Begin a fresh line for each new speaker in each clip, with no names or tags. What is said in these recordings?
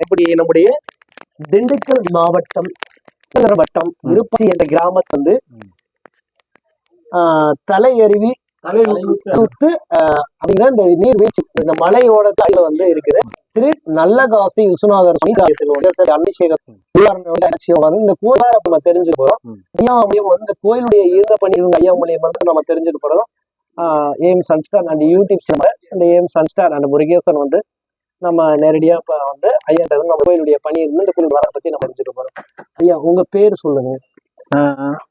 இப்படி நம்முடைய திண்டுக்கல் மாவட்டம் வட்டம் விருப்பதி என்ற கிராமத்து வந்து ஆஹ், தலையருவி ஆஹ், அப்படிங்கிற இந்த நீர்வீழ்ச்சி இந்த மலையோட தாயில வந்து இருக்குது. திரு நல்லகாசி விஸ்வநாதர் அபிஷேகம் வந்து இந்த கோயிலை நம்ம தெரிஞ்சுக்க போறோம். ஐயா மூலியம் வந்து இந்த கோயிலுடைய இருந்த பணி இருந்த ஐயா மூலியம் வந்து நம்ம தெரிஞ்சுக்க போறோம். Aim Sunstar and YouTube channel அந்த ஏம் சன்ஸ்டார் அண்ட் முருகேசன் வந்து நம்ம நேரடியா இப்ப வந்து ஐயா நம்ம கோயிலுடைய பணி இருந்து இந்த கோயில் வர பத்தி நம்ம தெரிஞ்சுக்க போறோம். ஐயா உங்க பேர் சொல்லுங்க.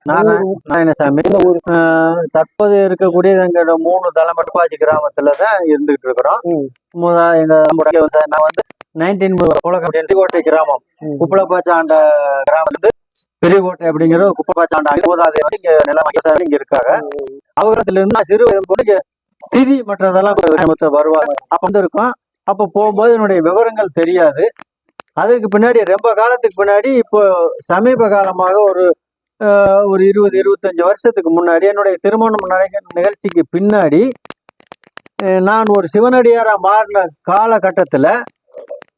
நாராயண- நாராயணசாமி.
இந்த ஊர்?
தற்போது இருக்கக்கூடிய எங்களோட மூணு தலைமட்டுப்பாச்சி கிராமத்துல தான் இருந்துகிட்டு இருக்கிறோம். எங்க நான் வந்து நைன்டீன் பெரியகோட்டை கிராமம். குப்பளப்பாச்சாண்ட கிராமம் வந்து பெரியகோட்டை அப்படிங்கிற குப்பப்பாச்சாண்ட மூதாதை வந்து இங்க நிலம் இங்க இருக்காங்க. அவரத்துல இருந்து நான் சிறு வயது திதி மற்றதெல்லாம் வருவாங்க. அப்ப வந்து இருக்கும். அப்ப போகும்போது என்னுடைய விவரங்கள் தெரியாது. அதுக்கு பின்னாடி ரொம்ப காலத்துக்கு பின்னாடி இப்போ சமீப காலமாக ஒரு ஒரு இருபது இருபத்தஞ்சு வருஷத்துக்கு முன்னாடி என்னுடைய திருமணம் நடக்கிற நிகழ்ச்சிக்கு பின்னாடி நான் ஒரு சிவனடியாரா மாறின காலகட்டத்துல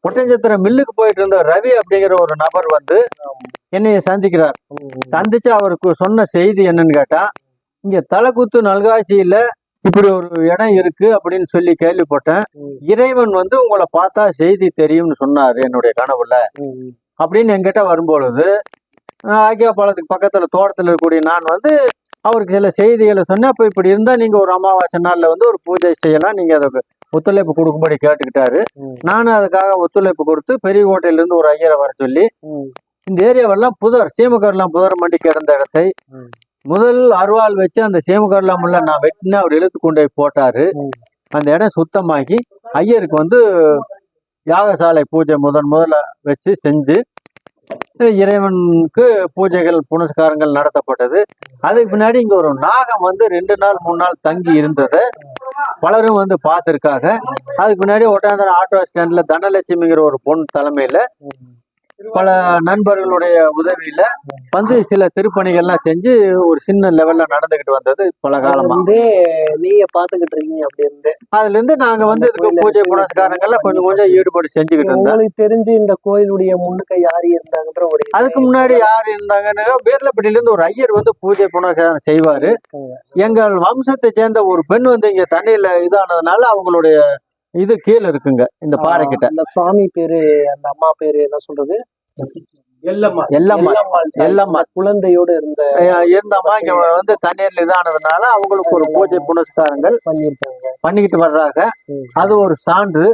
ஒட்டஞ்சத்திரம் மில்லுக்கு போயிட்டு இருந்த ரவி அப்படிங்கிற ஒரு நபர் வந்து என்னைய சந்திக்கிறார். சந்திச்சு அவருக்கு சொன்ன செய்தி என்னன்னு கேட்டா இங்க தலைக்குத்து நல்காட்சியில இப்படி ஒரு இடம் இருக்கு அப்படின்னு சொல்லி கேள்விப்பட்டேன். இறைவன் வந்து உங்களை பார்த்தா செய்தி தெரியும்னு சொன்னாரு என்னுடைய கனவுல. அப்படின்னு என்கிட்ட வரும்பொழுது நான் ஆக்கியா பாலத்துக்கு பக்கத்துல தோட்டத்துல இருக்கக்கூடிய நான் வந்து அவருக்கு சில செய்திகளை சொன்னேன். அப்ப இப்படி இருந்தா நீங்க ஒரு அமாவாசை நாள்ல வந்து ஒரு பூஜை செய்யலாம். நீங்க அதுக்கு ஒத்துழைப்பு கொடுக்கும்படி கேட்டுக்கிட்டாரு. நானும் அதுக்காக ஒத்துழைப்பு கொடுத்து பெரியகோட்டையில இருந்து ஒரு ஐயரை வர சொல்லி இந்த ஏரியாவெல்லாம் புதர் சீமகர்லாம் புதர் மண்டி கிடந்த இடத்தை. முதல் அருவாள் வச்சு அந்த சீமகர்லாம் முள்ள நான் வெட்டின அவர் இழுத்து கொண்டு போய் போட்டாரு. அந்த இடம் சுத்தமாகி ஐயருக்கு வந்து யாகசாலை பூஜை முதன் முதல்ல வச்சு செஞ்சு இறைவனுக்கு பூஜைகள் புனஸ்காரங்கள் நடத்தப்பட்டது. அதுக்கு பின்னாடி இங்க ஒரு நாகம் வந்து ரெண்டு நாள் மூணு நாள் தங்கி இருந்தது. பலரும் வந்து பார்த்துருக்காங்க. அதுக்கு முன்னாடி ஒட்டாந்தர ஆட்டோ ஸ்டாண்ட்ல தனலட்சுமிங்கிற ஒரு பொண்ணு தலைமையில பல நண்பர்களுடைய உதவியில வந்து சில திருப்பணிகள்லாம் செஞ்சு ஒரு சின்ன லெவல்ல நடந்துகிட்டு வந்தது பல காலமா.
வந்து நீங்க பாத்துக்கிட்டு இருக்கீங்க அப்படி இருந்து.
அதுல இருந்து நாங்க வந்து இதுக்கு பூஜை புனஸ்காரங்கள்ல கொஞ்சம் கொஞ்சம் ஈடுபாடு செஞ்சுக்கிட்டு இருந்தோம்
உங்களுக்கு தெரிஞ்சு இந்த கோயிலுடைய முன்னுக்க யாரு இருந்தாங்கன்ற ஒரு
அதுக்கு முன்னாடி யார் இருந்தாங்கன்னு வேர்லப்பட்டியில இருந்து ஒரு ஐயர் வந்து பூஜை புனஸ்காரம் செய்வாரு. எங்கள் வம்சத்தை சேர்ந்த ஒரு பெண் வந்து இங்க தண்ணியில இதானதுனால அவங்களுடைய இது கீழே இருக்குங்க இந்த பாறை கிட்ட.
அந்த சுவாமி பேரு அந்த அம்மா பேரு என்ன சொல்றது? எல்லம்மா.
எல்லம்மா.
தாய்.
எல்லம்மா.
குழந்தையோடு இருந்த
இருந்தம்மா இங்க வந்து தண்ணீர்ல இதானதுனால அவங்களுக்கு ஒரு பூஜை புனஸ்காரங்கள்
பண்ணிருக்காங்க
பண்ணிக்கிட்டு வர்றாங்க. அது ஒரு சான்று.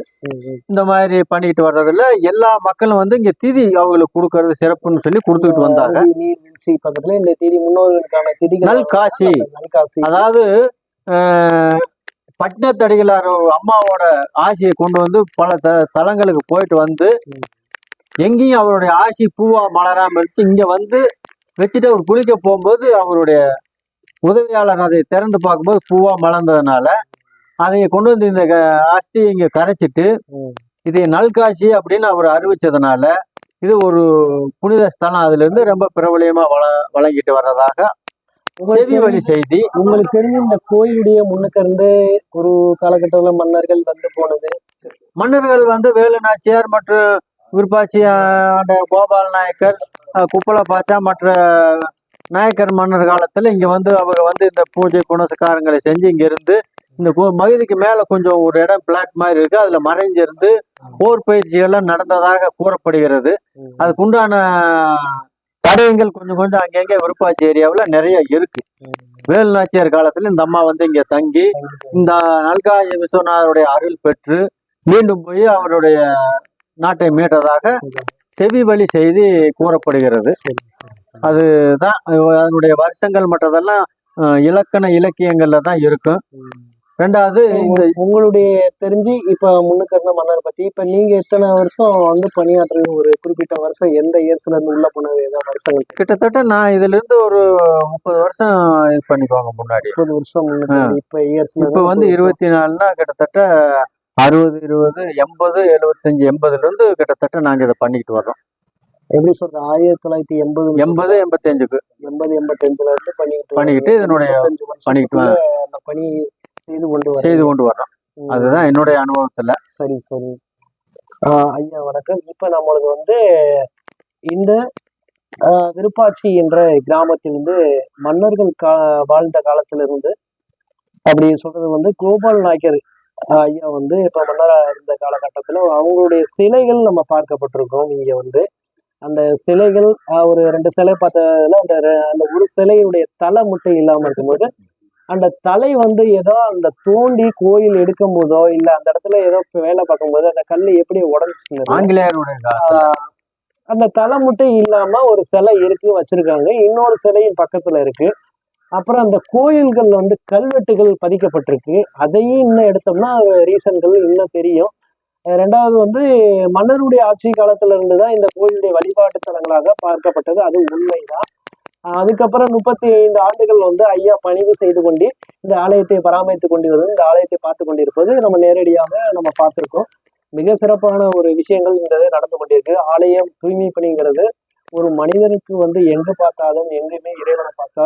இந்த மாதிரி பண்ணிக்கிட்டு வர்றதுல எல்லா மக்களும் வந்து இங்க திதி அவங்களுக்கு கொடுக்கறது சிறப்புன்னு சொல்லி கொடுத்துக்கிட்டு வந்தாங்க.
நீர்வீழ்ச்சி பக்கத்துல இந்த திதி முன்னோர்களுக்கான திதிகள்
நல்காசி.
நல்காசி.
அதாவது பட்டினத்தடிகளார் அம்மாவோட ஆசையை கொண்டு வந்து பல த தலங்களுக்கு போயிட்டு வந்து எங்கேயும் அவருடைய ஆசி பூவா மலராம இருந்துச்சு. இங்க வந்து வச்சுட்டு அவர் குளிக்க போகும்போது அவருடைய உதவியாளர் அதை திறந்து பார்க்கும்போது பூவா மலர்ந்ததுனால அதை கொண்டு வந்து இந்த க- இங்க கரைச்சிட்டு இதை நல்காசி அப்படின்னு அவர் அறிவிச்சதுனால இது ஒரு புனித ஸ்தலம். அதுல இருந்து ரொம்ப பிரபலியமா வள வழங்கிட்டு வர்றதாக செவி வழி செய்தி.
உங்களுக்கு தெரிஞ்ச இந்த கோயிலுடைய முன்னுக்கு இருந்து ஒரு காலகட்டத்துல மன்னர்கள் வந்து போனது.
மன்னர்கள் வந்து வேலு நாச்சியார் மற்றும் விருப்பாச்சி ஆண்ட கோபால் நாயக்கர் அஹ், குப்பள பாச்சா மற்ற நாயக்கர் மன்னர் காலத்துல இங்க வந்து அவங்க வந்து இந்த பூஜை புனஸ்காரங்களை செஞ்சு இங்க இருந்து இந்த மகிதிக்கு மேல கொஞ்சம் ஒரு இடம் பிளாட் மாதிரி இருக்கு. அதுல மறைஞ்சிருந்து போர் பயிற்சிகள்லாம் நடந்ததாக கூறப்படுகிறது. அதுக்குண்டான தடயங்கள் கொஞ்சம் கொஞ்சம் அங்கங்கே விருப்பாச்சி ஏரியாவில் நிறைய இருக்கு. வேலு நாச்சியார் காலத்துல இந்த அம்மா வந்து இங்க தங்கி இந்த நல்காய விஸ்வநாதருடைய அருள் பெற்று மீண்டும் போய் அவருடைய நாட்டை மீட்டதாக செவி வழி செய்தி கூறப்படுகிறது. அதுதான் அதனுடைய வருஷங்கள் மற்றதெல்லாம் இலக்கண இலக்கியங்கள்ல தான் இருக்கும். ரெண்டாவது இந்த
உங்க- உங்களுடைய தெரிஞ்சு இப்ப முன்னுக்கு இருந்த மன்னர் பத்தி இப்ப நீங்க எத்தனை வருஷம் வந்து பணியாற்றுறது ஒரு குறிப்பிட்ட வருஷம் எந்த இயர்ஸ்ல இருந்து உள்ள போனது ஏதாவது வருஷங்கள்?
கிட்டத்தட்ட நான் இதுல இருந்து ஒரு முப்பது வருஷம் இது பண்ணிக்குவாங்க முன்னாடி.
முப்பது வருஷம். இப்ப இயர்ஸ்ல
இப்ப வந்து இருபத்தி நாலுனா கிட்டத்தட்ட அறுபது இருபது எண்பது எழுபத்தஞ்சு எண்பதுல இருந்து கிட்டத்தட்ட நாங்க இதை பண்ணிக்கிட்டு வர்றோம்.
எப்படி சொல்றது? ஆயிரத்தி தொள்ளாயிரத்தி எண்பது
எண்பது எண்பத்தஞ்சுக்கு.
எண்பது எண்பத்தஞ்சுல இருந்து பண்ணிக்கிட்டு
பண்ணிக்கிட்டு இதனுடைய பண்ணிக்கிட்டு
அந்த பணி செய்து கொண்டு
செய்து கொண்டு வர்றோம். அதுதான் என்னுடைய அனுபவத்துல.
சரி சரி. ஐயா வணக்கம். இப்ப நம்மளுக்கு வந்து இந்த விருப்பாட்சி என்ற கிராமத்திலிருந்து மன்னர்கள் கா வாழ்ந்த காலத்துல இருந்து அப்படி சொல்றது வந்து கோபால் நாயக்கர் ஐயா வந்து இப்ப மன்னரா இருந்த காலகட்டத்துல அவங்களுடைய சிலைகள் நம்ம பார்க்கப்பட்டிருக்கோம். இங்க வந்து அந்த சிலைகள் ஒரு ரெண்டு சிலை பார்த்ததுல அந்த அந்த ஒரு சிலையுடைய தலை மட்டும் இல்லாம இருக்கும்போது அந்த தலை வந்து ஏதோ அந்த தோண்டி கோயில் எடுக்கும் போதோ இல்ல அந்த இடத்துல ஏதோ வேலை பார்க்கும்போது அந்த கல் எப்படி உடஞ்சிருந்தது?
ஆங்கிலேயருடைய
அந்த தலை. மட்டும் இல்லாம ஒரு சிலை இருக்கு வச்சிருக்காங்க. இன்னொரு சிலையும் பக்கத்துல இருக்கு. அப்புறம் அந்த கோயில்கள் வந்து கல்வெட்டுகள் பதிக்கப்பட்டிருக்கு. அதையும் இன்னும் எடுத்தோம்னா ரீசன்கள் இன்னும் தெரியும். ரெண்டாவது வந்து மன்னருடைய ஆட்சி காலத்துல இருந்து தான் இந்த கோயிலுடைய வழிபாட்டு தலங்களாக பார்க்கப்பட்டது. அது உண்மைதான். அதுக்கப்புறம் முப்பத்தி ஐந்து ஆண்டுகள் வந்து ஐயா பணிவு செய்து கொண்டு இந்த ஆலயத்தை பராமரித்து கொண்டு வருவது இந்த ஆலயத்தை பார்த்து கொண்டிருப்பது நம்ம நேரடியாக நம்ம பார்த்துருக்கோம். மிக சிறப்பான ஒரு விஷயங்கள் இந்த நடந்து கொண்டிருக்கு. ஆலயம் தூய்மை பணிங்கிறது ஒரு மனிதனுக்கு வந்து எங்கு பார்த்தாலும் எங்குமே இறைவனை பார்த்தா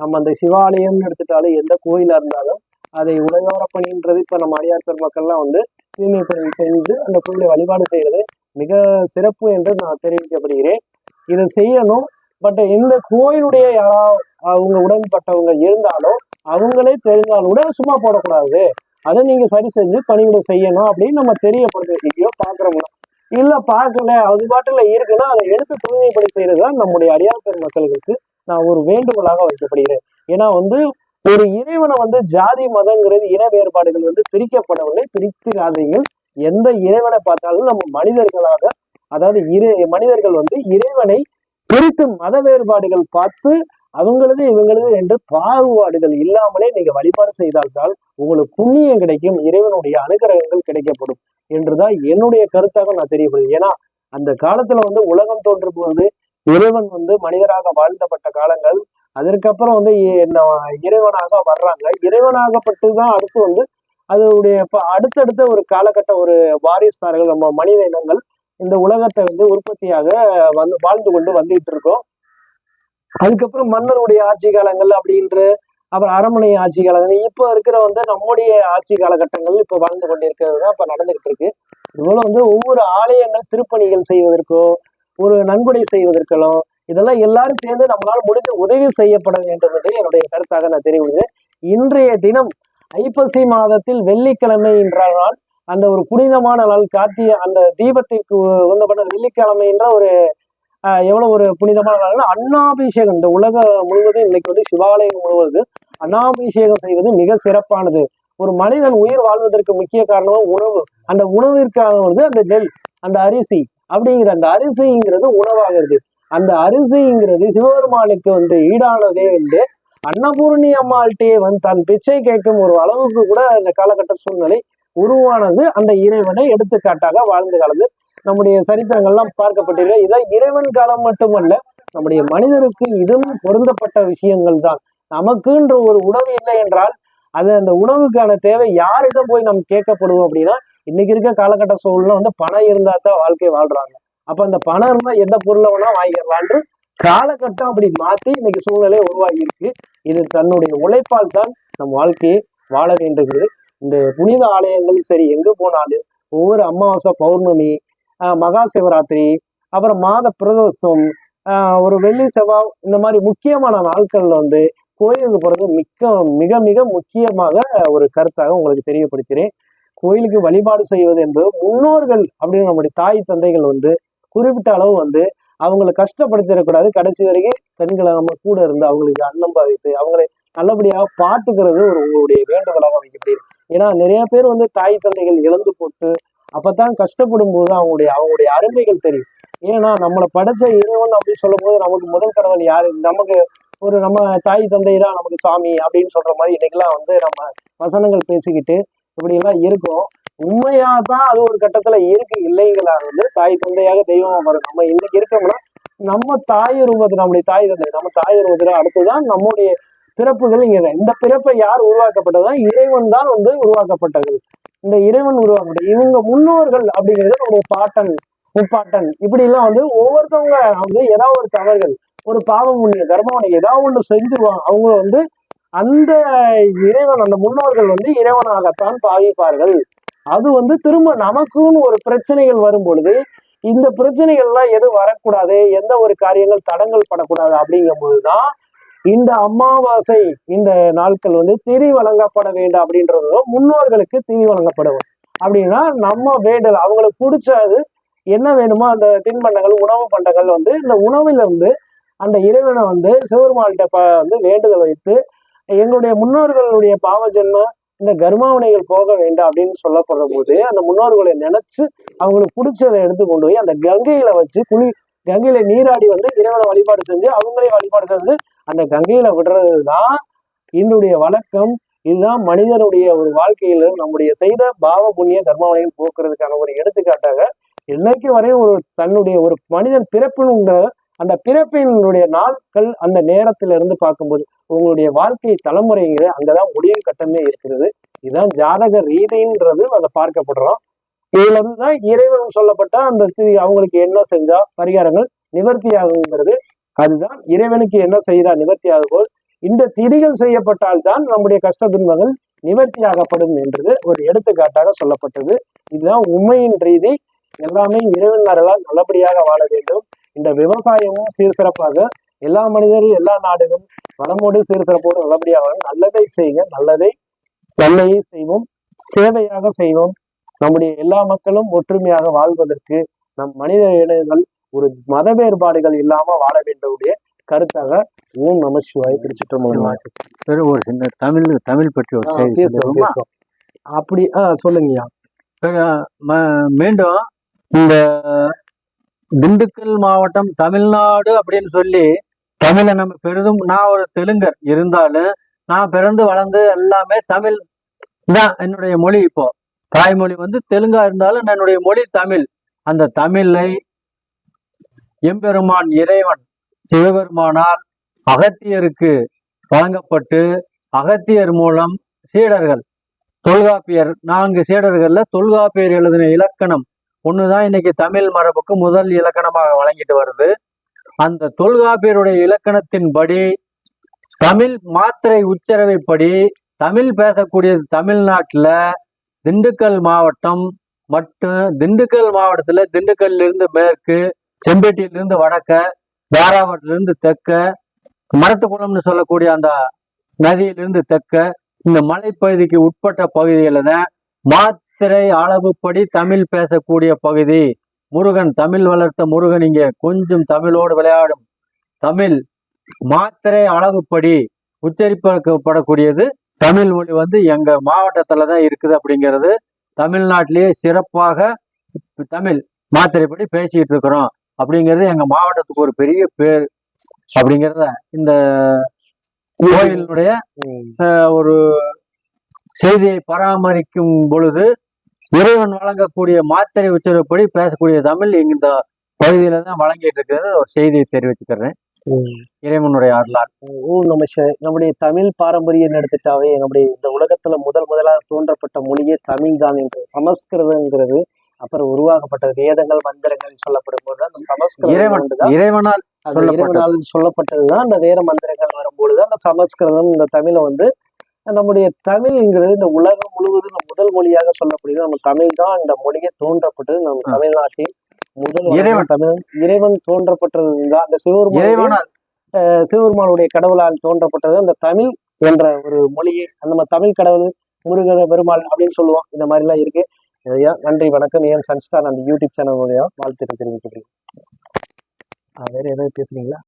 நம்ம அந்த சிவாலயம்னு எடுத்துட்டாலும் எந்த கோயிலா இருந்தாலும் அதை உடையோர பணின்றது இப்ப நம்ம அடியார் பெருமக்கள்லாம் வந்து தூய்மை பணி செஞ்சு அந்த கோயிலை வழிபாடு செய்யறது மிக சிறப்பு என்று நான் தெரிவிக்கப்படுகிறேன். இதை செய்யணும். பட் இந்த கோயிலுடைய யாரா- அவங்க உடன்பட்டவங்க இருந்தாலும் அவங்களே தெரிஞ்சாலும் கூட சும்மா போடக்கூடாது. அதை நீங்க சரி செஞ்சு பணிகளை செய்யணும் அப்படின்னு நம்ம தெரியப்படுது பாக்குறோம்னா இல்ல பார்க்கல அது பாட்டுல இருக்குன்னா அதை எடுத்து தூய்மைப்படி செய்யறது தான் நம்முடைய அடியார் பெருமக்களுக்கு நான் ஒரு வேண்டுகோளாக வைக்கப்படுகிறேன். ஏன்னா வந்து ஒரு இறைவனை வந்து ஜாதி மதங்கிறது இன வேறுபாடுகள் வந்து பிரிக்கப்படவில்லை பிரித்திராதையில் எந்த இறைவனை பார்த்தாலும் நம்ம மனிதர்களாக அதாவது இறை மனிதர்கள் வந்து இறைவனை பிரித்து மத வேறுபாடுகள் பார்த்து அவங்களது இவங்களது என்று பாகுபாடுகள் இல்லாமலே நீங்க வழிபாடு செய்தால்தான் உங்களுக்கு புண்ணியம் கிடைக்கும் இறைவனுடைய அனுகிரகங்கள் கிடைக்கப்படும் என்றுதான் என்னுடைய கருத்தாக நான் தெரியப்படுது ஏன்னா அந்த காலத்துல வந்து உலகம் தோன்றும் போது இறைவன் வந்து மனிதராக வாழ்ந்தப்பட்ட காலங்கள் அதற்கப்புறம் வந்து இறைவனாக வர்றாங்க. இறைவனாகப்பட்டு தான் அடுத்து வந்து அதனுடைய அடுத்தடுத்த ஒரு காலகட்ட ஒரு வாரிசுதாரர்கள் நம்ம மனித இனங்கள் இந்த உலகத்தை வந்து உற்பத்தியாக வந்து வாழ்ந்து கொண்டு வந்துட்டு இருக்கோம். அதுக்கப்புறம் மன்னருடைய ஆட்சி காலங்கள் அப்படின்ற அப்புறம் அரண்மனை ஆட்சி காலங்கள் இப்போ இருக்கிற வந்து நம்முடைய ஆட்சி காலகட்டங்கள் இப்போ வாழ்ந்து கொண்டிருக்கிறது தான் இப்போ நடந்துகிட்டு இருக்கு. இதுபோல வந்து ஒவ்வொரு ஆலயங்கள் திருப்பணிகள் செய்வதற்கோ ஒரு நன்கொடை செய்வதற்கோ இதெல்லாம் எல்லாரும் சேர்ந்து நம்மளால் முடிஞ்ச உதவி செய்யப்பட வேண்டும் என்று என்னுடைய கருத்தாக நான் தெரிவிக்கிறேன். இன்றைய தினம் ஐப்பசி மாதத்தில் வெள்ளிக்கிழமை என்ற நாள் அந்த ஒரு புனிதமான நாள் காத்திய அந்த தீபத்திற்கு உந்தப்பட்ட வெள்ளிக்கிழமை என்ற ஒரு எவ்வளவு ஒரு புனிதமான நாள் அன்னாபிஷேகம். இந்த உலகம் முழுவதும் இன்னைக்கு வந்து சிவாலயம் முழுவதும் அன்னாபிஷேகம் செய்வது மிக சிறப்பானது. ஒரு மனிதன் உயிர் வாழ்வதற்கு முக்கிய காரணம் உணவு அந்த உணவிற்கான வந்து அந்த நெல் அந்த அரிசி அப்படிங்கிற அந்த அரிசிங்கிறது உணவாகிறது. அந்த அரிசிங்கிறது சிவபெருமானுக்கு வந்து ஈடானதே வந்து அன்னபூர்ணி அம்மாள்கிட்டயே வந்து தன் பிச்சை கேட்கும் ஒரு அளவுக்கு கூட அந்த காலகட்ட சூழ்நிலை உருவானது அந்த இறைவனை எடுத்துக்காட்டாக வாழ்ந்து கலந்து நம்முடைய சரித்திரங்கள்லாம் பார்க்கப்பட்டிருக்க இதான் இறைவன் காலம் மட்டுமல்ல நம்முடைய மனிதருக்கு இதுவும் பொருந்தப்பட்ட விஷயங்கள் தான். நமக்குன்ற ஒரு உணவு இல்லை என்றால் அது அந்த உணவுக்கான தேவை யாரிடம் போய் நம்ம கேட்கப்படுவோம் அப்படின்னா இன்னைக்கு இருக்க காலகட்ட சூழ்நிலை வந்து பணம் இருந்தா தான் வாழ்க்கை வாழ்றாங்க. அப்ப அந்த பணம் இருந்தா எந்த பொருளை வேணா வாங்கிடலான்னு காலகட்டம் அப்படி மாத்தி இன்னைக்கு சூழ்நிலையை உருவாகி இருக்கு. இது தன்னுடைய உழைப்பால் தான் நம் வாழ்க்கையை வாழ வேண்டுகிறது. இந்த புனித ஆலயங்களும் சரி எங்க போனாலும் ஒவ்வொரு அமாவாசை பௌர்ணமி மகா சிவராத்திரி அப்புறம் மாத பிரதோஷம் ஒரு வெள்ளி செவ்வாய் இந்த மாதிரி முக்கியமான நாட்கள்ல வந்து கோயிலுக்கு போறது மிக்க மிக மிக முக்கியமாக ஒரு கருத்தாக உங்களுக்கு தெரியப்படுத்துகிறேன். கோயிலுக்கு வழிபாடு செய்வது என்பது முன்னோர்கள் அப்படின்னு நம்முடைய தாய் தந்தைகள் வந்து குறிப்பிட்ட அளவு வந்து அவங்களை கஷ்டப்படுத்திடக்கூடாது. கடைசி வரைக்கும் பெண்களை நம்ம கூட இருந்து அவங்களுக்கு அன்னம் பாவித்து அவங்களை நல்லபடியாக பார்த்துக்கிறது ஒரு உங்களுடைய வேண்டுகோளாக வைக்கப்படுது ஏன்னா நிறைய பேர் வந்து தாய் தந்தைகள் இழந்து போட்டு அப்பதான் கஷ்டப்படும் போது அவங்களுடைய அவங்களுடைய அருமைகள் தெரியும். ஏன்னா நம்மளை படைச்ச இறைவன் அப்படின்னு சொல்லும் போது நமக்கு முதல் கடவுள் யாரு? நமக்கு ஒரு நம்ம தாய் தந்தை தான் நமக்கு சாமி அப்படின்னு சொல்ற மாதிரி இன்னைக்கெல்லாம் வந்து நம்ம வசனங்கள் பேசிக்கிட்டு இப்படி எல்லாம் இருக்கும். உண்மையா தான் அது ஒரு கட்டத்துல இருக்கு இல்லைங்களா? வந்து தாய் தந்தையாக தெய்வம் வரும் நம்ம இன்னைக்கு இருக்கோம்னா நம்ம தாய் ரூபத்துல நம்முடைய தாய் தந்தை நம்ம தாய் ரூபத்துல அடுத்துதான் நம்முடைய பிறப்புகள் இங்க இந்த பிறப்பை யார் உருவாக்கப்பட்டதா? இறைவன் தான் வந்து உருவாக்கப்பட்டது. இந்த இறைவன் உருவாக்கப்பட்ட இவங்க முன்னோர்கள் அப்படிங்கிறது நம்முடைய பாட்டன் முப்பாட்டன். இப்படி எல்லாம் வந்து ஒவ்வொருத்தவங்க வந்து ஏதாவது ஒரு தவறுகள் ஒரு பாவம் புண்ணிய கர்மவனை ஏதாவது ஒன்று செஞ்சிருவாங்க. அவங்க வந்து அந்த இறைவன் அந்த முன்னோர்கள் வந்து இறைவனாகத்தான் பாவிப்பார்கள். அது வந்து திரும்ப நமக்குன்னு ஒரு பிரச்சனைகள் வரும் பொழுது இந்த பிரச்சனைகள்லாம் எதுவும் வரக்கூடாது எந்த ஒரு காரியங்கள் தடங்கள் படக்கூடாது அப்படிங்கும் போதுதான் இந்த அமாவாசை இந்த நாட்கள் வந்து திரி வழங்கப்பட வேண்டும் அப்படின்றதும் முன்னோர்களுக்கு திரி வழங்கப்படும். அப்படின்னா நம்ம வேண்டல் அவங்களுக்கு பிடிச்சது என்ன வேணுமோ அந்த தின்பண்டங்கள் உணவு பண்டங்கள் வந்து இந்த உணவுல இருந்து அந்த இறைவனை வந்து சிவபெருமான்கிட்ட வந்து வேண்டுதல் வைத்து எங்களுடைய முன்னோர்களுடைய பாவ ஜென்மம் இந்த கர்மாவனைகள் போக வேண்டாம் அப்படின்னு சொல்லப்படுற போது அந்த முன்னோர்களை நினைச்சு அவங்களுக்கு பிடிச்சதை எடுத்து கொண்டு போய் அந்த கங்கையில வச்சு குளி கங்கையில நீராடி வந்து இறைவனை வழிபாடு செஞ்சு அவங்களே வழிபாடு செஞ்சு அந்த கங்கையில விடுறதுதான் என்னுடைய வழக்கம். இதுதான் மனிதனுடைய ஒரு வாழ்க்கையில நம்முடைய செய்த பாவ புண்ணிய கர்மாவனையும் போக்குறதுக்கான ஒரு எடுத்துக்காட்டாக இன்னைக்கு வரையும் ஒரு தன்னுடைய ஒரு மனிதன் பிறப்பினுங்க அந்த பிறப்பினுடைய நாட்கள் அந்த நேரத்திலிருந்து பார்க்கும்போது உங்களுடைய வாழ்க்கை தலைமுறைங்கிற அங்கதான் முடியும் கட்டமே இருக்கிறது. இதுதான் ஜாதக ரீதின்றது அதை பார்க்கப்படுறோம். இதுல இருந்துதான் இறைவன் சொல்லப்பட்ட அந்த தி- அவங்களுக்கு என்ன செஞ்சா பரிகாரங்கள் நிவர்த்தி ஆகுங்கிறது அதுதான் இறைவனுக்கு என்ன செய்தா நிவர்த்தி ஆகும்போது இந்த திதிகள் செய்யப்பட்டால் தான் நம்முடைய கஷ்ட துன்பங்கள் நிவர்த்தியாகப்படும் என்றது ஒரு எடுத்துக்காட்டாக சொல்லப்பட்டது. இதுதான் உண்மையின் ரீதி. எல்லாமே இறைவன் நல்லபடியாக வாழ வேண்டும். இந்த விவசாயமும் சீர்சிறப்பாக எல்லா மனிதரும் எல்லா நாடுகளும் வளமோடு சீர்சிறப்போடு நல்லபடியாக வாழ நல்லதை செய்க நல்லதை நன்மையை செய்வோம். சேவையாக செய்வோம். நம்முடைய எல்லா மக்களும் ஒற்றுமையாக வாழ்வதற்கு நம் மனித இனங்கள் ஒரு மத வேறுபாடுகள் இல்லாம வாழ வேண்டிய கருத்தாக ஓம் நம சிவாய் திருச்சிட்டு
ஒரு சின்ன தமிழ் தமிழ் பற்றி ஒரு செய்தி
அப்படி ஆ சொல்லுங்கய்யா.
மீண்டும் இந்த திண்டுக்கல் மாவட்டம் தமிழ்நாடு அப்படின்னு சொல்லி தமிழை நம்ம பெரிதும் நான் ஒரு தெலுங்கர் இருந்தாலும் நான் பிறந்து வளர்ந்து எல்லாமே தமிழ் தான் என்னுடைய மொழி இப்போ. தாய்மொழி வந்து தெலுங்கா இருந்தாலும் என்னுடைய மொழி தமிழ். அந்த தமிழை எம்பெருமான் இறைவன் சிவபெருமானால் அகத்தியருக்கு வழங்கப்பட்டு அகத்தியர் மூலம் சீடர்கள் தொல்காப்பியர் நான்கு சீடர்கள்ல தொல்காப்பியர் எழுதின இலக்கணம் ஒண்ணுதான் இன்னைக்கு தமிழ் மரபுக்கு முதல் இலக்கணமாக வழங்கிட்டு வருது. அந்த தொல்காப்பியருடைய இலக்கணத்தின்படி தமிழ் மாத்திரை உச்சரவைப்படி தமிழ் பேசக்கூடிய தமிழ்நாட்டில் திண்டுக்கல் மாவட்டம் மற்றும் திண்டுக்கல் மாவட்டத்தில் திண்டுக்கல்லிருந்து மேற்கு செம்பேட்டியிலிருந்து வடக்க தாராவட்டிலிருந்து தெற்க மரத்துக்குளம்னு சொல்லக்கூடிய அந்த நதியிலிருந்து தெற்க இந்த மலைப்பகுதிக்கு உட்பட்ட பகுதிகளில் தான் மாத்திரை அளவுப்படி தமிழ் பேசக்கூடிய பகுதி. முருகன் தமிழ் வளர்த்த முருகன் இங்கே கொஞ்சம் தமிழோடு விளையாடும். தமிழ் மாத்திரை அளவுப்படி உச்சரிப்படக்கூடியது தமிழ் மொழி வந்து எங்க மாவட்டத்துல தான் இருக்குது அப்படிங்கிறது தமிழ்நாட்டிலேயே சிறப்பாக தமிழ் மாத்திரைப்படி பேசிட்டு இருக்கிறோம் அப்படிங்கிறது எங்க மாவட்டத்துக்கு ஒரு பெரிய பேர் அப்படிங்கிறத இந்த கோயிலுடைய ஒரு செய்தியை பராமரிக்கும் பொழுது இறைவன் வழங்கக்கூடிய மாத்திரை உச்சரிப்படி பேசக்கூடிய தமிழ் இந்த பகுதியில தான் வழங்கிட்டு இருக்கிறது. ஒரு செய்தியை தெரிவிச்சுக்கிறேன். இறைவனுடைய அருளால்.
ஓம் நம சிவாய் நம்முடைய தமிழ் பாரம்பரியம் எடுத்துட்டாவே நம்முடைய இந்த உலகத்துல முதல் முதலாக தோன்றப்பட்ட மொழியே தமிழ் தான் என்று சமஸ்கிருதங்கிறது அப்புறம் உருவாக்கப்பட்ட வேதங்கள் மந்திரங்கள் சொல்லப்படும் போது அந்த சமஸ்கிருதம்
இறைவன் இறைவனால்.
இறைவனால் சொல்லப்பட்டதுதான் அந்த வேத மந்திரங்கள் வரும்பொழுது அந்த சமஸ்கிருதம் இந்த தமிழை வந்து நம்முடைய தமிழ்ங்கிறது இந்த உலகம் முழுவதும் முதல் மொழியாக சொல்லப்படுகிறது நம்ம தமிழ் தான் இந்த மொழியை தோன்றப்பட்டது. நம்ம. தமிழ்நாட்டில் முதல்
இறைவன்.
தமிழ். இறைவன் தோன்றப்பட்டது தான் அந்த சிவபெருமான் சிவபெருமானுடைய கடவுளால் தோன்றப்பட்டது. அந்த தமிழ் என்ற ஒரு மொழியை நம்ம தமிழ் கடவுள் முருகன் பெருமாள் அப்படின்னு சொல்லுவோம். இந்த மாதிரி எல்லாம் இருக்கு. ஐயா நன்றி வணக்கம். ஏன் சன்ஸ்டார் அந்த யூடியூப் சேனல் மூலியம் வாழ்த்து தெரிவிக்கிறேன் வேற ஏதாவது பேசுறீங்களா?